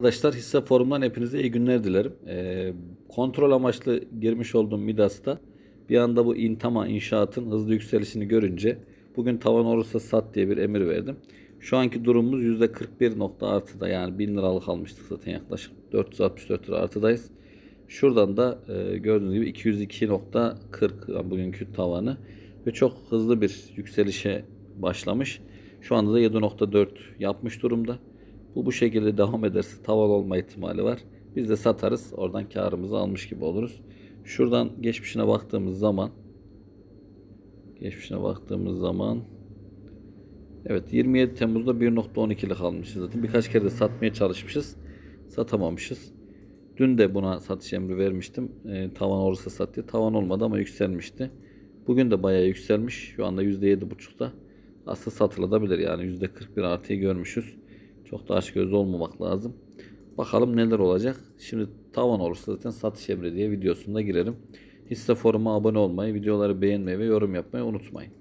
Arkadaşlar hisse forumundan hepinize iyi günler dilerim. Ee, kontrol amaçlı girmiş olduğum Midas'ta bir anda bu Intama inşaatın hızlı yükselişini görünce bugün tavan olursa sat diye bir emir verdim. Şu anki durumumuz %41 nokta artıda yani 1000 liralık almıştık zaten yaklaşık 464 lira artıdayız. Şuradan da e, gördüğünüz gibi 202.40 yani bugünkü tavanı ve çok hızlı bir yükselişe başlamış. Şu anda da 7.4 yapmış durumda. Bu bu şekilde devam ederse tavan olma ihtimali var. Biz de satarız. Oradan karımızı almış gibi oluruz. Şuradan geçmişine baktığımız zaman geçmişine baktığımız zaman Evet 27 Temmuz'da 1.12'lik almışız zaten. Birkaç kere de satmaya çalışmışız. Satamamışız. Dün de buna satış emri vermiştim. E, tavan olursa sat diye. Tavan olmadı ama yükselmişti. Bugün de bayağı yükselmiş. Şu anda %7.5'da. Aslında satılabilir yani %41 artıyı görmüşüz. Çok da açgözlü olmamak lazım. Bakalım neler olacak. Şimdi tavan olursa zaten satış emri diye videosunda girerim. Hisse foruma abone olmayı, videoları beğenmeyi ve yorum yapmayı unutmayın.